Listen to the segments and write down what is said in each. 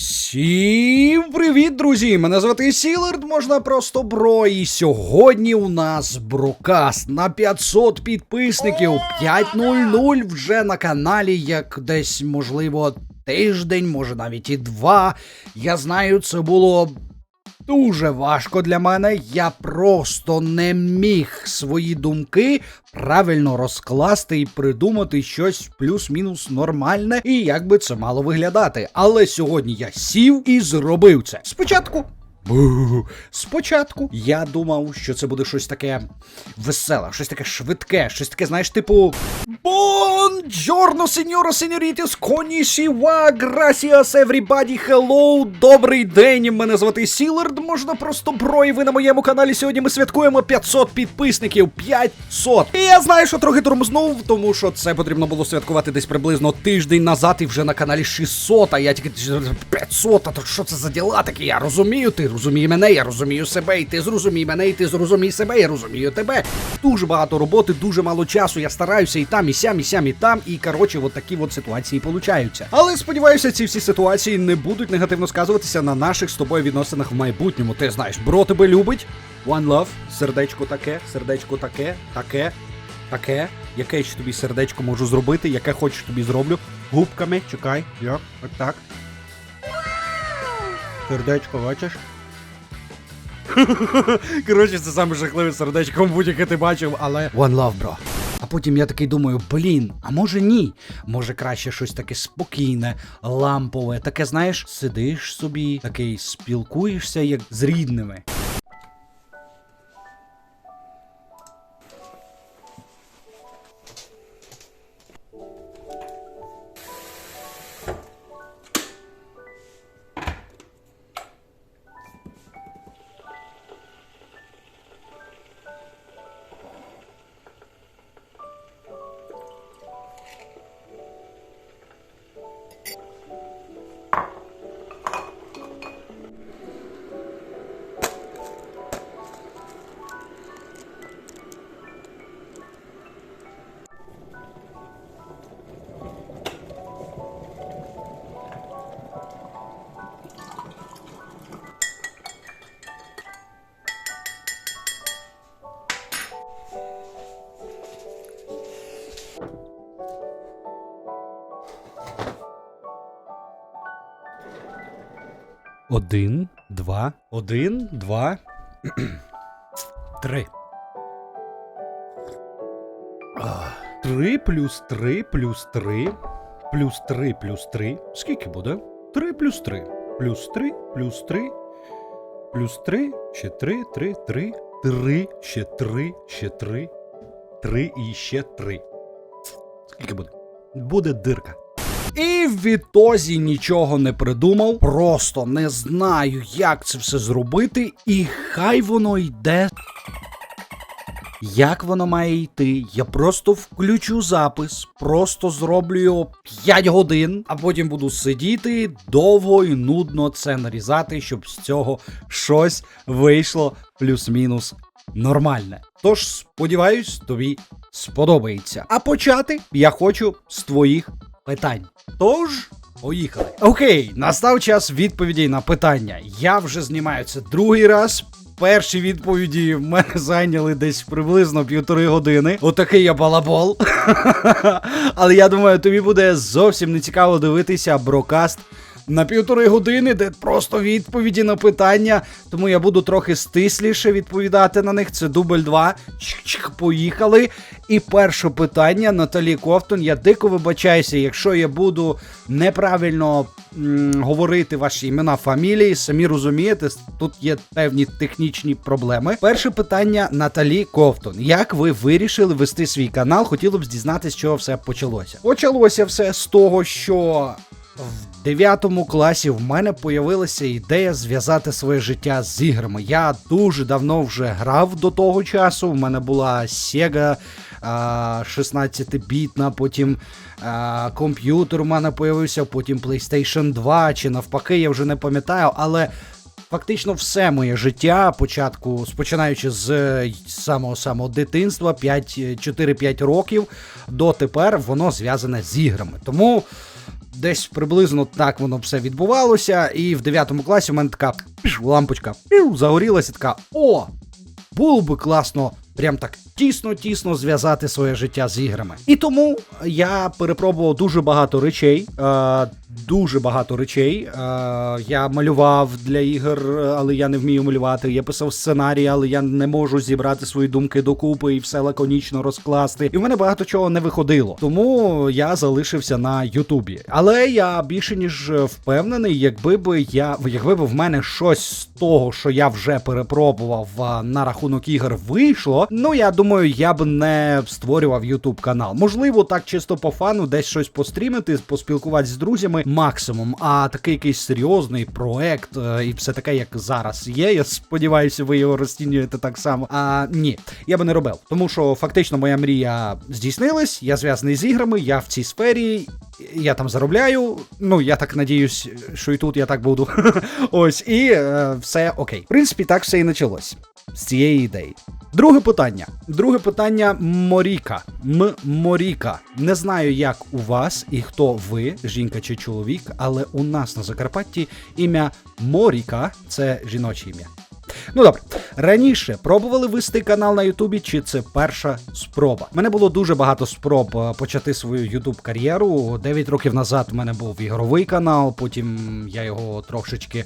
Всім привіт, друзі! Мене звати Сілард, можна просто бро. І сьогодні у нас брокаст на 500 підписників. 5.00 вже на каналі, як десь, можливо, тиждень, може навіть і два. Я знаю, це було. Дуже важко для мене, я просто не міг свої думки правильно розкласти і придумати щось плюс-мінус нормальне, і як би це мало виглядати. Але сьогодні я сів і зробив це. Спочатку. Спочатку я думав, що це буде щось таке веселе, щось таке швидке, щось таке, знаєш, типу. Бонджорно, сеньоро, сеньорітіс, конішіва, грасіас, everybody, hello, добрий день, мене звати Сілард, можна просто бро, і ви на моєму каналі сьогодні ми святкуємо 500 підписників, 500. І я знаю, що трохи тормознув, тому що це потрібно було святкувати десь приблизно тиждень назад, і вже на каналі 600, а я тільки 500, а то що це за діла такі, я розумію, ти розумій мене, я розумію себе, і ти зрозумій мене, і ти зрозумій себе, я розумію тебе. Дуже багато роботи, дуже мало часу, я стараюся і там, і сям, і сям, і там, і коротше, от такі от ситуації получаються. Але сподіваюся, ці всі ситуації не будуть негативно сказуватися на наших з тобою відносинах в майбутньому. Ти знаєш, бро тебе любить. One love, сердечко таке, сердечко таке, таке, таке. Яке ще тобі сердечко можу зробити, яке хочеш тобі зроблю. Губками, чекай, як, от так. Сердечко, бачиш? Коротше, це саме жахливе сердечко, будь-яке ти бачив, але. One love, бро. А потім я такий думаю, блін, а може ні? Може краще щось таке спокійне, лампове, таке, знаєш, сидиш собі, такий спілкуєшся як з рідними. Один, два, один, два, три. Три плюс три плюс три плюс три плюс три. Скільки буде? Три плюс три. Плюс три плюс три. Плюс три. Ще три, три, три. Три, ще три, ще три. Три і ще три. Скільки буде? Буде дирка. І в відтозі нічого не придумав, просто не знаю, як це все зробити, і хай воно йде. Як воно має йти? Я просто включу запис, просто зроблю його 5 годин, а потім буду сидіти довго і нудно це нарізати, щоб з цього щось вийшло плюс-мінус нормальне. Тож, сподіваюсь, тобі сподобається. А почати я хочу з твоїх питань. Тож. Поїхали. Окей, настав час відповідей на питання. Я вже знімаю це другий раз. Перші відповіді в мене зайняли десь приблизно півтори години. Отакий я балабол. Але я думаю, тобі буде зовсім не цікаво дивитися брокаст на півтори години, де просто відповіді на питання. Тому я буду трохи стисліше відповідати на них. Це дубль 2. Чик-чик, поїхали. І перше питання Наталі Ковтун. Я дико вибачаюся, якщо я буду неправильно м, говорити ваші імена фамілії, самі розумієте, тут є певні технічні проблеми. Перше питання Наталі Ковтун. Як ви вирішили вести свій канал? Хотіло б дізнатися, з чого все почалося. Почалося все з того, що. В 9 класі в мене появилася ідея зв'язати своє життя з іграми. Я дуже давно вже грав до того часу. В мене була Sega 16-бітна, потім комп'ютер у мене появився, потім PlayStation 2, чи навпаки, я вже не пам'ятаю, але. Фактично все моє життя, початку, спочинаючи з самого самого дитинства, 5, 4-5 років до тепер, воно зв'язане з іграми. Тому десь приблизно так воно все відбувалося. І в 9 класі в мене така піш, лампочка піш, загорілася, така о! Було би класно прям так тісно-тісно зв'язати своє життя з іграми. І тому я перепробував дуже багато речей. Е, дуже багато речей. Е, я малював для ігор, але я не вмію малювати. Я писав сценарії, але я не можу зібрати свої думки докупи і все лаконічно розкласти. І в мене багато чого не виходило. Тому я залишився на Ютубі. Але я більше ніж впевнений, якби би я якби б в мене щось з того, що я вже перепробував на рахунок ігор, вийшло. Ну я думаю, я б не створював Ютуб канал. Можливо, так чисто по фану, десь щось пострімити, поспілкуватися з друзями максимум. А такий якийсь серйозний проект е, і все таке, як зараз є. Я сподіваюся, ви його розцінюєте так само. А ні, я би не робив, тому що фактично моя мрія здійснилась. Я зв'язаний з іграми, я в цій сфері. Я там заробляю. Ну я так надіюсь, що і тут я так буду. Ось, і е, все окей. В принципі, так все і почалось з цієї ідеї. Друге питання. Друге питання Моріка. М Моріка. Не знаю, як у вас і хто ви, жінка чи чоловік, але у нас на Закарпатті ім'я Моріка це жіноче ім'я. Ну добре, раніше пробували вести канал на Ютубі, чи це перша спроба? У мене було дуже багато спроб е, почати свою Ютуб кар'єру. 9 років назад у мене був ігровий канал, потім я його трошечки.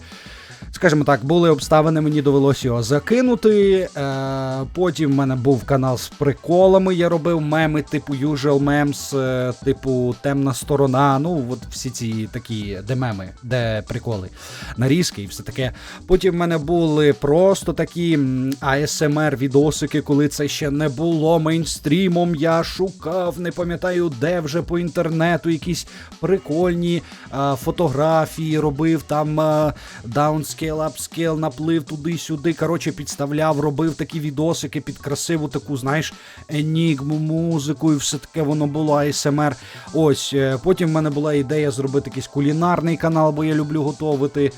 Скажімо так, були обставини, мені довелося його закинути. Е, Потім в мене був канал з приколами. Я робив меми, типу Usual Memes, е, типу Темна сторона. Ну, от всі ці такі, де меми, де приколи, нарізки і все таке. Потім в мене були просто такі ASMR відосики, коли це ще не було мейнстрімом. Я шукав, не пам'ятаю, де вже по інтернету якісь прикольні е, фотографії робив там е, даунскейл, апскейл, наплив туди-сюди. Коротше, підставляв, робив такі відосики під красиву таку, знаєш, енігму, музику, і все таке воно було ASMR. Ось е, потім в мене була ідея зробити якийсь кулінарний канал, бо я люблю готувати.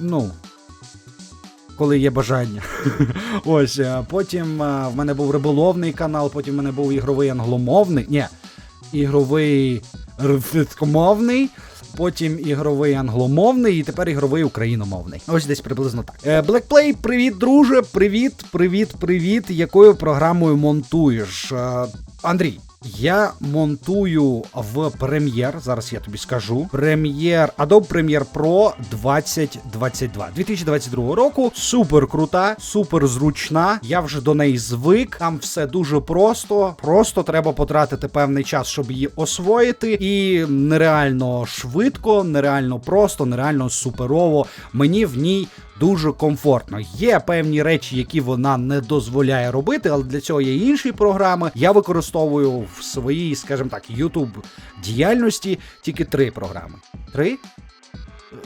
Ну, коли є бажання. Ось, е, потім е, в мене був риболовний канал, потім в мене був ігровий англомовний. Ні, ігровий російськомовний, потім ігровий англомовний і тепер ігровий україномовний. Ось десь приблизно так. Блекплей, привіт, друже. Привіт, привіт, привіт. Якою програмою монтуєш? Е, Андрій. Я монтую в Premiere, зараз я тобі скажу. Premiere, Adobe Premiere Pro 2022 2022 року. Супер крута, супер зручна. Я вже до неї звик. Там все дуже просто. Просто треба потратити певний час, щоб її освоїти. І нереально швидко, нереально просто, нереально суперово. Мені в ній дуже комфортно. Є певні речі, які вона не дозволяє робити, але для цього є інші програми. Я використовую в своїй, скажімо так, YouTube діяльності тільки три програми. Три?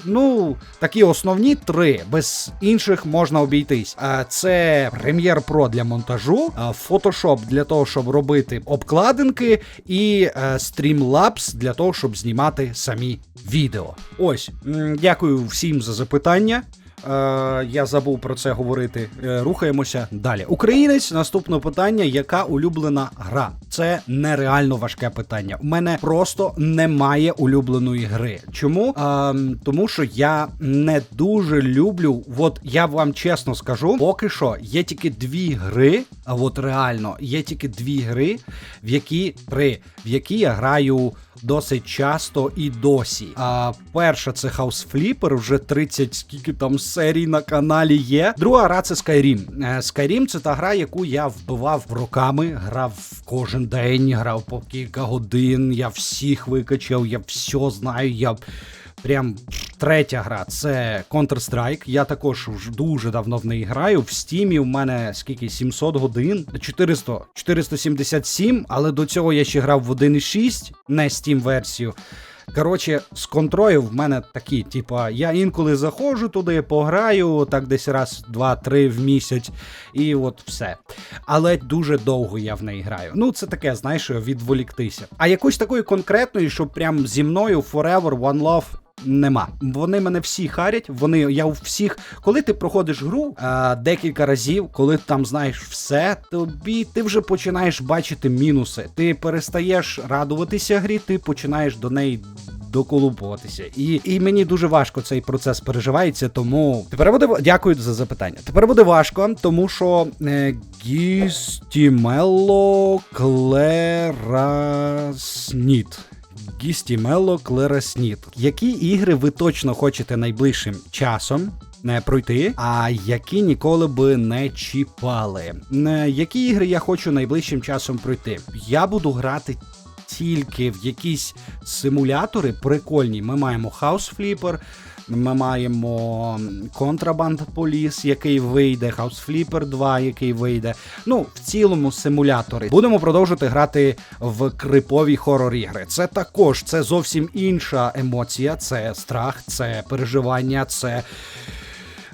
Ну, такі основні три, без інших можна обійтись. А Це Premiere Pro для монтажу, Photoshop для того, щоб робити обкладинки, і е, Streamlabs для того, щоб знімати самі відео. Ось, дякую всім за запитання. Е, я забув про це говорити. Е, рухаємося далі. Українець, наступне питання: яка улюблена гра? Це нереально важке питання. У мене просто немає улюбленої гри. Чому? Е, тому що я не дуже люблю. От я вам чесно скажу, поки що є тільки дві гри. А от реально є тільки дві гри, в які три, в які я граю досить часто і досі. А перша це House Flipper, вже 30 скільки там серій на каналі є. Друга гра це Skyrim. Е, Skyrim це та гра, яку я вбивав роками, грав кожен день, грав по кілька годин. Я всіх викачав, я все знаю. Я прям третя гра це Counter-Strike. Я також дуже давно в неї граю. В стімі в мене скільки 700 годин, 400, 477, але до цього я ще грав в 1.6, не Steam версію. Коротше, з контрою в мене такі, типа, я інколи заходжу туди, пограю, так десь раз, два-три в місяць, і от все. Але дуже довго я в неї граю. Ну, це таке, знаєш, відволіктися. А якусь такої конкретної, що прям зі мною Forever One Love. Нема. Вони мене всі харять. Вони я у всіх, коли ти проходиш гру а, декілька разів, коли ти там знаєш все, тобі ти вже починаєш бачити мінуси. Ти перестаєш радуватися грі, ти починаєш до неї доколупуватися. І, і мені дуже важко цей процес переживається, тому тепер буде дякую за запитання. Тепер буде важко, тому що е, Гістімело Клерасніт. Гістімело Клерасніт. Які ігри ви точно хочете найближчим часом? Не пройти, а які ніколи би не чіпали. Які ігри я хочу найближчим часом пройти? Я буду грати тільки в якісь симулятори прикольні. Ми маємо House Flipper, ми маємо Contraband Police, який вийде, House Flipper 2, який вийде. Ну, в цілому симулятори. Будемо продовжувати грати в крипові хорор ігри. Це також це зовсім інша емоція, це страх, це переживання, це.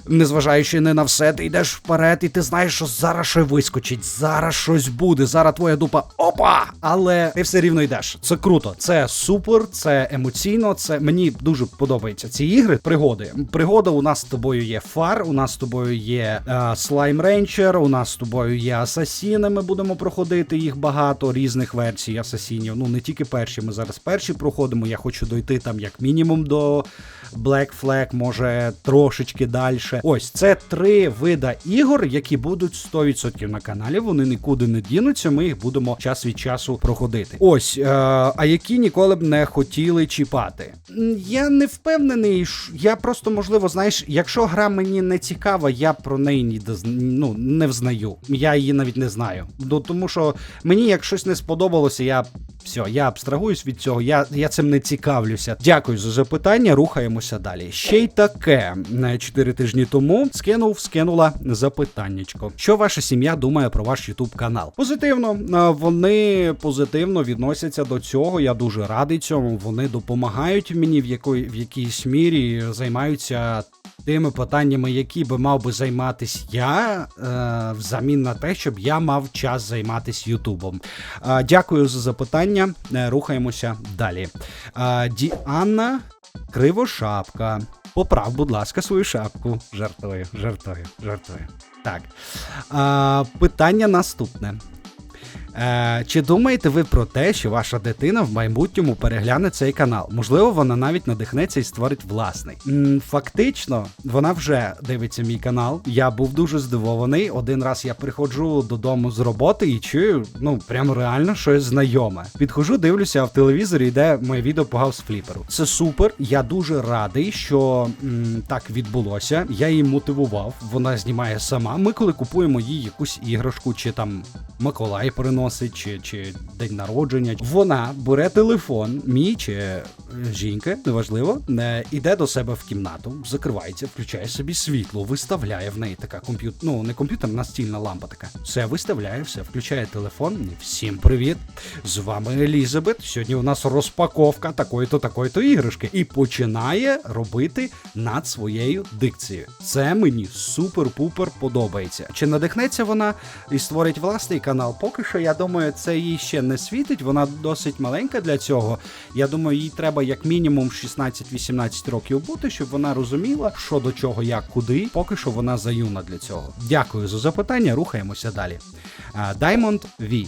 Незважаючи не на все, ти йдеш вперед, і ти знаєш, що зараз щось вискочить, зараз щось буде, зараз твоя дупа опа! Але ти все рівно йдеш. Це круто, це супер, це емоційно. Це мені дуже подобаються ці ігри. Пригоди. Пригода у нас з тобою є фар, у нас з тобою є е, слайм рейнчер, у нас з тобою є асасіни. Ми будемо проходити їх багато різних версій асасінів. Ну не тільки перші. Ми зараз перші проходимо. Я хочу дойти там як мінімум до Black Flag, може трошечки далі. Ось це три вида ігор, які будуть 100% на каналі. Вони нікуди не дінуться. Ми їх будемо час від часу проходити. Ось, е, а які ніколи б не хотіли чіпати. Я не впевнений. Я просто можливо, знаєш, якщо гра мені не цікава, я про неї ні ну, не взнаю. Я її навіть не знаю. Ну, тому що мені як щось не сподобалося, я все, я абстрагуюсь від цього, я, я цим не цікавлюся. Дякую за запитання. Рухаємося далі. Ще й таке. Е, Чотири тижні тому скинув, скинула запитаннячко. Що ваша сім'я думає про ваш Ютуб канал? Позитивно, вони позитивно відносяться до цього. Я дуже радий цьому. Вони допомагають мені в якої в якійсь мірі займаються. Тими питаннями, які би мав би займатися я, е, взамін на те, щоб я мав час займатися Ютубом. Е, дякую за запитання. Е, рухаємося далі. Е, Діана Кривошапка. Поправ, будь ласка, свою шапку. Жартую, жартую, жартую. Так. А, питання наступне. Е, чи думаєте ви про те, що ваша дитина в майбутньому перегляне цей канал? Можливо, вона навіть надихнеться і створить власний. М, фактично, вона вже дивиться мій канал. Я був дуже здивований. Один раз я приходжу додому з роботи і чую, ну прямо реально щось знайоме. Підходжу, дивлюся, а в телевізорі йде моє відео по гаусфліперу. Це супер. Я дуже радий, що м, так відбулося. Я її мотивував. Вона знімає сама. Ми коли купуємо їй якусь іграшку, чи там Миколай приносить, чи, чи день народження. Вона бере телефон, мій чи жінка, неважливо, іде до себе в кімнату, закривається, включає собі світло, виставляє в неї така комп'ютер, ну не комп'ютер, настільна лампа така. Все виставляє, все, включає телефон. Всім привіт! З вами Елізабет. Сьогодні у нас розпаковка такої-то, такої-то іграшки. І починає робити над своєю дикцією. Це мені супер-пупер подобається. Чи надихнеться вона і створить власний канал? Поки що, я думаю, це їй ще не світить. Вона досить маленька для цього. Я думаю, їй треба як мінімум 16-18 років бути, щоб вона розуміла, що до чого, як, куди. Поки що вона заюна для цього. Дякую за запитання. Рухаємося далі. Даймонд V.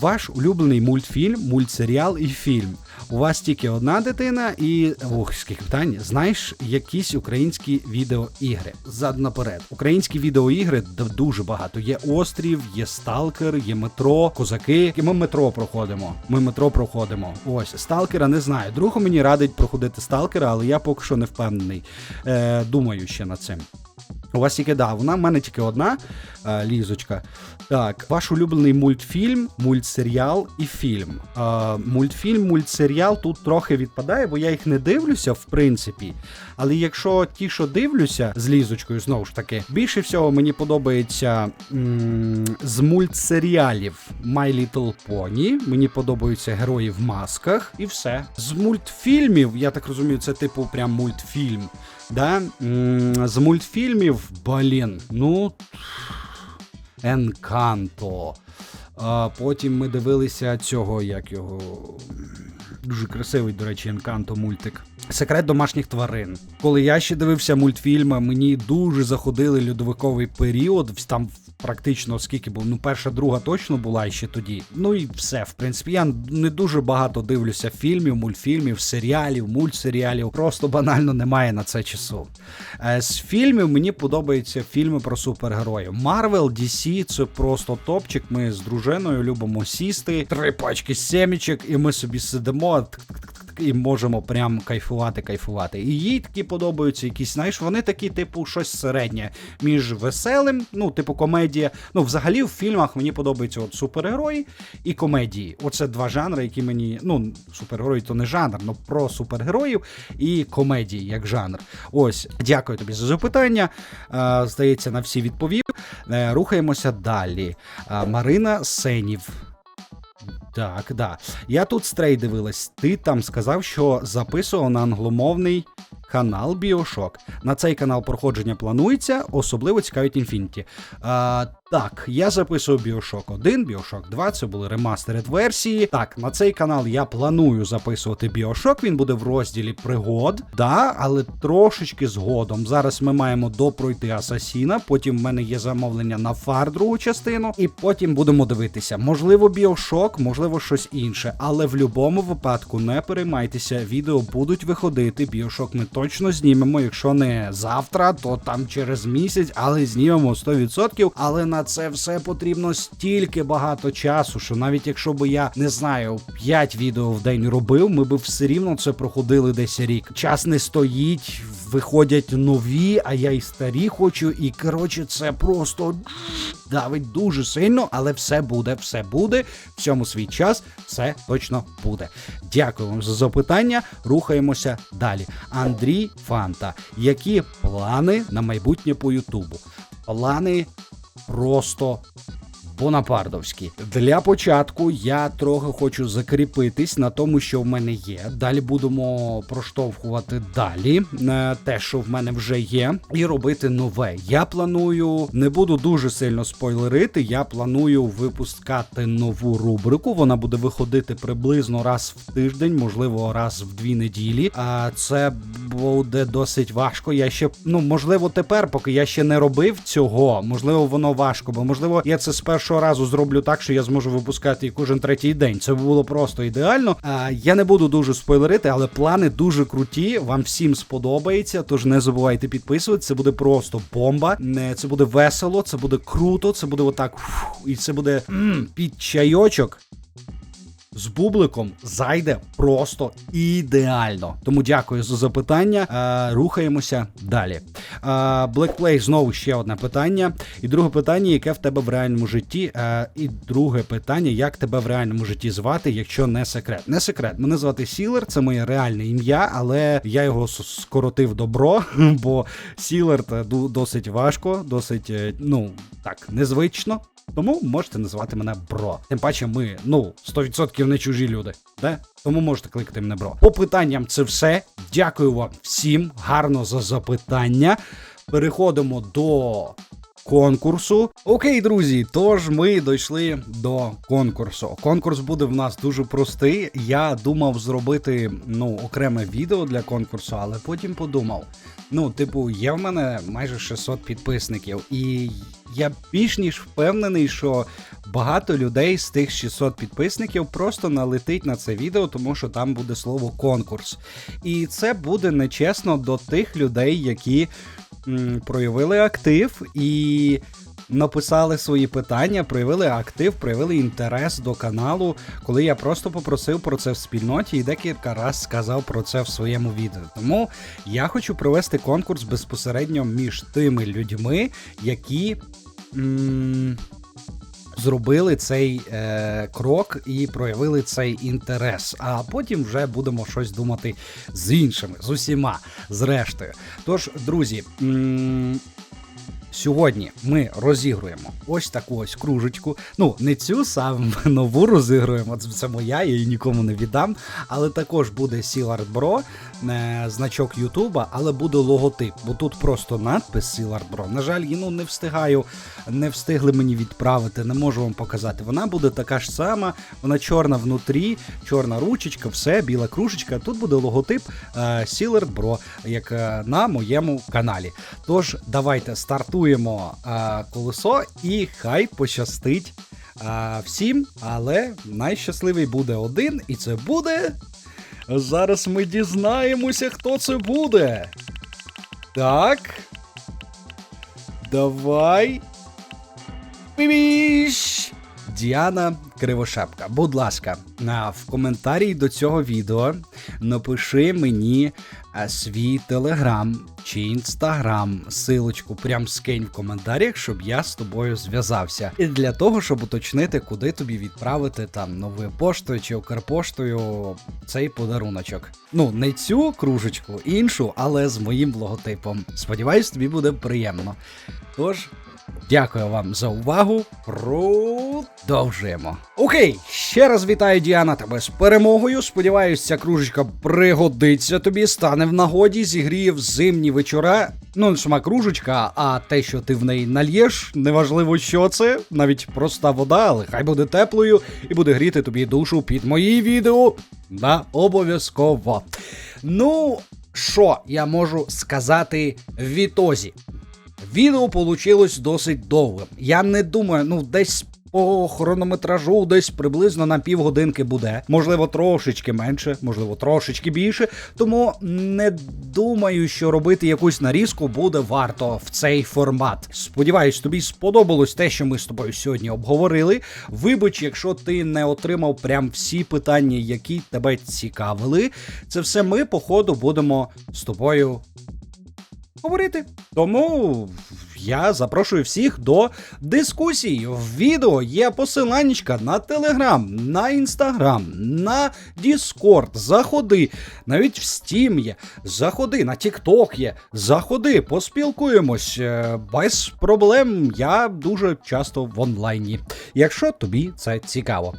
Ваш улюблений мультфільм, мультсеріал і фільм. У вас тільки одна дитина, і ох, скільки питань. Знаєш якісь українські відеоігри? Зад наперед. Українські відеоігри дуже багато. Є острів, є сталкер, є метро, козаки. І ми метро проходимо. Ми метро проходимо. Ось сталкера не знаю. Друг мені радить проходити сталкера, але я поки що не впевнений. Е, думаю ще над цим. У вас тільки да, вона в мене тільки одна е, лізочка. Так, ваш улюблений мультфільм, мультсеріал і фільм. Е, мультфільм, мультсеріал тут трохи відпадає, бо я їх не дивлюся, в принципі. Але якщо ті, що дивлюся з лізочкою, знову ж таки, більше всього мені подобається м- з мультсеріалів My Little Pony. Мені подобаються герої в масках і все. З мультфільмів, я так розумію, це типу прям мультфільм. Да? М, З мультфільмів, блін, ну. Енканто. А потім ми дивилися цього, як його. Дуже красивий, до речі, Енканто мультик. Секрет домашніх тварин. Коли я ще дивився мультфільми, мені дуже заходили льодовиковий період. Там практично скільки був. Ну, перша, друга точно була ще тоді. Ну і все. В принципі, я не дуже багато дивлюся фільмів, мультфільмів, серіалів, мультсеріалів. Просто банально немає на це часу. Е, З фільмів мені подобаються фільми про супергероїв. Марвел, DC це просто топчик. Ми з дружиною любимо сісти, три пачки семічок, і ми собі сидимо. І можемо прям кайфувати, кайфувати. І їй такі подобаються якісь, знаєш, вони такі, типу, щось середнє між веселим, ну, типу, комедія. Ну, взагалі, в фільмах мені подобаються от супергерої і комедії. Оце два жанри, які мені. Ну, супергерої то не жанр, але про супергероїв і комедії як жанр. Ось, дякую тобі за запитання. Здається, на всі відповів. Е, рухаємося далі. Марина Сенів. Так, да. Я тут стрей дивилась. Ти там сказав, що записував на англомовний канал Біошок. На цей канал проходження планується, особливо цікавить Infinity. Так, я записував Біошок 1, Біошок 2, це були ремастеред версії. Так, на цей канал я планую записувати Біошок. Він буде в розділі пригод, да, але трошечки згодом. Зараз ми маємо допройти Асасіна, потім в мене є замовлення на фар другу частину, і потім будемо дивитися. Можливо, Біошок, можливо, щось інше. Але в будь-якому випадку не переймайтеся, відео будуть виходити. Біошок ми точно знімемо. Якщо не завтра, то там через місяць, але знімемо 100%. Але на це все потрібно стільки багато часу, що навіть якщо би я не знаю 5 відео в день робив, ми би все рівно це проходили десь рік. Час не стоїть. Виходять нові, а я і старі хочу. І коротше, це просто давить дуже сильно, але все буде, все буде. В цьому свій час все точно буде. Дякую вам за запитання. Рухаємося далі. Андрій Фанта. Які плани на майбутнє по Ютубу? Плани просто Бонапардовські. Для початку я трохи хочу закріпитись на тому, що в мене є. Далі будемо проштовхувати далі е, те, що в мене вже є, і робити нове. Я планую, не буду дуже сильно спойлерити. Я планую випускати нову рубрику. Вона буде виходити приблизно раз в тиждень, можливо, раз в дві неділі. А це буде досить важко. Я ще ну можливо тепер, поки я ще не робив цього. Можливо, воно важко, бо можливо, я це з першого разу зроблю так, що я зможу випускати кожен третій день. Це було просто ідеально. А, я не буду дуже спойлерити, але плани дуже круті. Вам всім сподобається. Тож не забувайте підписуватися. Це буде просто бомба. Не, Це буде весело, це буде круто, це буде отак. Фу, і це буде м, під чайочок з бубликом зайде просто ідеально. Тому дякую за запитання. Е, рухаємося далі. Е, Blackplay знову ще одне питання. І друге питання, яке в тебе в реальному житті. Е, і друге питання, як тебе в реальному житті звати, якщо не секрет. Не секрет. Мене звати Сілер, це моє реальне ім'я, але я його скоротив добро, бо Сілер досить важко, досить, е, ну так, незвично. Тому можете називати мене бро. Тим паче, ми, ну, 100% не чужі люди. Да? Тому можете кликати мене бро. По питанням це все. Дякую вам всім гарно за запитання. Переходимо до конкурсу. Окей, друзі, тож ми дійшли до конкурсу. Конкурс буде в нас дуже простий. Я думав зробити ну, окреме відео для конкурсу, але потім подумав. Ну, типу, є в мене майже 600 підписників, і я більш ніж впевнений, що багато людей з тих 600 підписників просто налетить на це відео, тому що там буде слово конкурс. І це буде нечесно до тих людей, які м, проявили актив і. Написали свої питання, проявили актив, проявили інтерес до каналу, коли я просто попросив про це в спільноті і декілька разів сказав про це в своєму відео. Тому я хочу провести конкурс безпосередньо між тими людьми, які м- зробили цей е, крок і проявили цей інтерес. А потім вже будемо щось думати з іншими, з усіма, зрештою. Тож, друзі. М- Сьогодні ми розігруємо ось таку ось кружечку. Ну, не цю саме нову розігруємо, це моя, я її нікому не віддам. Але також буде Сілард Бро, е, значок Ютуба, але буде логотип, бо тут просто надпис Сілард Бро. На жаль, ну не встигаю, не встигли мені відправити, не можу вам показати. Вона буде така ж сама, вона чорна внутрі, чорна ручечка, все, біла кружечка. Тут буде логотип е, Сілард Бро, як е, на моєму каналі. Тож, давайте стартуємо е, колесо і хай пощастить е, всім, але найщасливий буде один, і це буде. Зараз ми дізнаємося, хто це буде. Так. Давай. Бібіш! Діана Кривошапка, будь ласка, в коментарі до цього відео напиши мені а, свій телеграм чи інстаграм, силочку прям скинь в коментарях, щоб я з тобою зв'язався. І для того, щоб уточнити, куди тобі відправити там новою поштою чи Укрпоштою цей подаруночок. Ну, не цю кружечку, іншу, але з моїм логотипом. Сподіваюсь, тобі буде приємно. Тож, Дякую вам за увагу. Продовжуємо. Окей, ще раз вітаю Діана тебе з перемогою. Сподіваюсь, ця кружечка пригодиться тобі, стане в нагоді, зігріє в зимні вечора. Ну, не сама кружечка, а те, що ти в неї нальєш, неважливо, що це, навіть проста вода, але хай буде теплою і буде гріти тобі душу під мої відео. Да, обов'язково. Ну, що я можу сказати в відтозі? Відео получилось досить довгим. Я не думаю, ну десь по хронометражу десь приблизно на півгодинки буде. Можливо, трошечки менше, можливо, трошечки більше. Тому не думаю, що робити якусь нарізку буде варто в цей формат. Сподіваюсь, тобі сподобалось те, що ми з тобою сьогодні обговорили. Вибач, якщо ти не отримав прям всі питання, які тебе цікавили. Це все ми, по ходу, будемо з тобою говорити. Тому я запрошую всіх до дискусій. В відео є посиланнячка на Телеграм, на Інстаграм, на Діскорд. Заходи. Навіть в Steam є. Заходи, на TikTok є. Заходи, поспілкуємось. Е, Без проблем. Я дуже часто в онлайні. Якщо тобі це цікаво.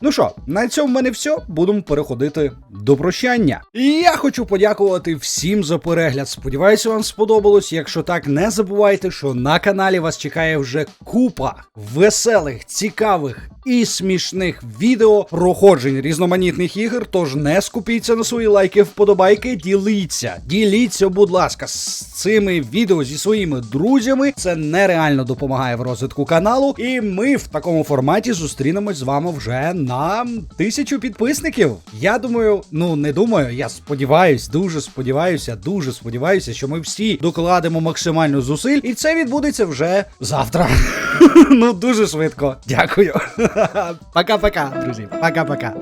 Ну що, на цьому в мене все. Будемо переходити до прощання. І я хочу подякувати всім за перегляд. Сподіваюся, вам сподобалось. Якщо так, не забувайте, що на каналі вас чекає вже купа веселих, цікавих і смішних відео проходжень різноманітних ігор. Тож не скупіться на свої лайки, вподобайки, діліться, діліться, будь ласка, з цими відео зі своїми друзями. Це нереально допомагає в розвитку каналу. І ми в такому форматі зустрінемось з вами вже на тисячу підписників. Я думаю, ну не думаю, я сподіваюсь, дуже сподіваюся, дуже сподіваюся, що ми всі докладемо максимально зусиль, і це відбудеться вже завтра. ну дуже швидко. Дякую. Пока-пока, друзі. Пока-пока.